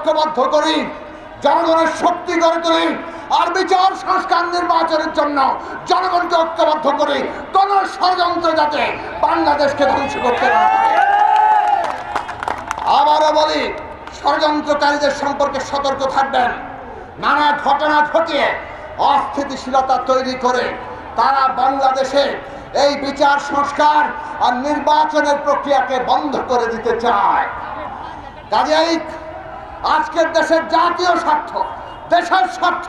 ঐক্যবদ্ধ করি, জনগণের শক্তি গড়ে তুলি আর বিচার, সংস্কার, নির্বাচনের জন্য জনগণকে ঐক্যবদ্ধ করি কোন ষড়যন্ত্র যাতে বাংলাদেশকে ধ্বংস করতে না আবারও বলি, ষড়যন্ত্রকারীদের সম্পর্কে সতর্ক থাকবেন। নানা ঘটনা ঘটিয়ে অস্থিতিশীলতা তৈরি করে তারা বাংলাদেশে এই বিচার, সংস্কার আর নির্বাচনের প্রক্রিয়াকে বন্ধ করে দিতে চায়। কাজেই আজকের দেশের জাতীয় স্বার্থ, দেশের স্বার্থ,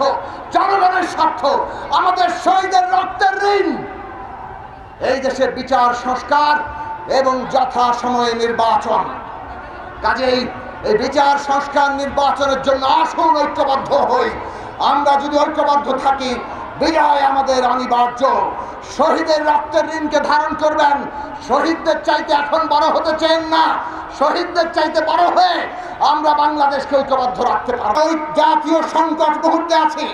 জনগণের স্বার্থ, আমাদের শহীদের রক্তের ঋণ, এই দেশে বিচার, সংস্কার এবং যথাসময়ে নির্বাচন। কাজেই এই বিচার, সংস্কার নির্বাচনের জন্য আসুন, ঐক্যবদ্ধ হই। আমরা যদি ঐক্যবদ্ধ থাকি, বিজয় আমাদের অনিবার্য। শহীদের রক্তের ঋণকে ধারণ করবেন। শহীদদের চাইতে এখন বড় হতে চেন না। শহীদদের চাইতে বড় হয়ে আমরা বাংলাদেশকে ঐক্যবদ্ধ রাখতে পারব। এই জাতীয় সংকট মুহূর্তে আছে।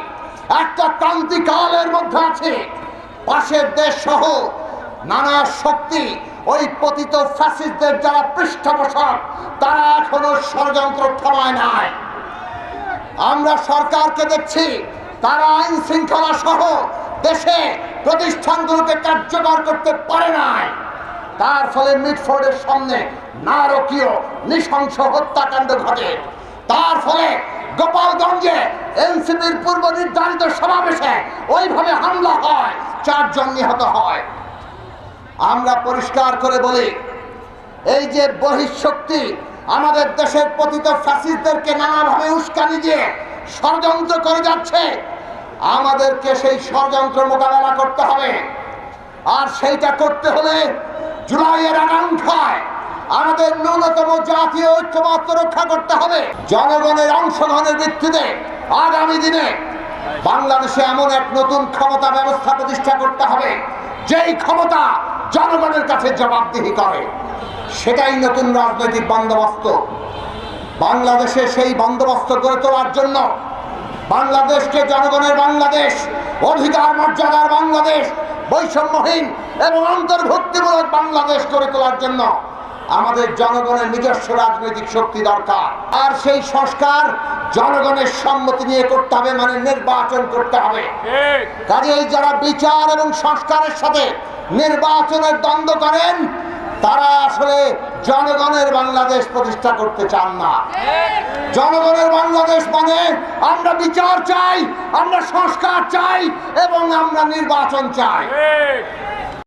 একটা ক্রান্তিকালের মধ্যে আছে। পাশের দেশ সহ নানা শক্তি, ওই পতিত ফ্যাসিস্টদের যারা পৃষ্ঠপোষক, তারা এখনও ষড়যন্ত্র থামায় নাই। আমরা সরকারকে দেখছি, তারা আইন শৃঙ্খলা সহ দেশে প্রতিষ্ঠানগুলোকে কার্যকর করতে পারে নাই। তার ফলে মিটফোর্ডের সামনে নারকীয়, নৃশংস হত্যাকাণ্ড ঘটে। তার ফলে গোপালগঞ্জে এনসিপির পূর্ব নির্ধারিত সমাবেশে ওইভাবে হামলা হয়, চারজন নিহত হয়। আমরা পরিষ্কার করে বলি, এই যে বহিঃশক্তি আমাদের দেশের পতিত ফ্যাসিস্টদেরকে নানাভাবে উস্কানি দিয়ে ষড়যন্ত্র করে যাচ্ছে আমাদেরকে সেই ষড়যন্ত্র মোকাবেলা করতে হবে। আর সেইটা করতে হলে জুলাইয়ের আকাঙ্ক্ষায় আমাদের ন্যূনতম জাতীয় ঐক্যমত্য রক্ষা করতে হবে। জনগণের অংশগ্রহণের ভিত্তিতে আগামী দিনে বাংলাদেশে এমন এক নতুন ক্ষমতা ব্যবস্থা প্রতিষ্ঠা করতে হবে, যেই ক্ষমতা জনগণের কাছে জবাবদিহি করে। সেটাই নতুন রাজনৈতিক বন্দোবস্ত। বাংলাদেশে সেই বন্দোবস্ত গড়ে তোলার জন্য বাংলাদেশকে জনগণের বাংলাদেশ অধিকার মর্যাদার বাংলাদেশ বৈষম্যহীন এবং অন্তর্ভুক্তিমূলক বাংলাদেশ গড়ে তোলার জন্য আমাদের জনগণের নিজস্ব রাজনৈতিক শক্তি দরকার। আর সেই সংস্কার জনগণের সম্মতি নিয়ে করতে হবে মানে নির্বাচন করতে হবে। কাজেই যারা বিচার এবং সংস্কারের সাথে নির্বাচনের দ্বন্দ্ব করেন তারা আসলে জনগণের বাংলাদেশ প্রতিষ্ঠা করতে চান না। জনগণের বাংলাদেশ মানে আমরা বিচার চাই, আমরা সংস্কার চাই এবং আমরা নির্বাচন চাই।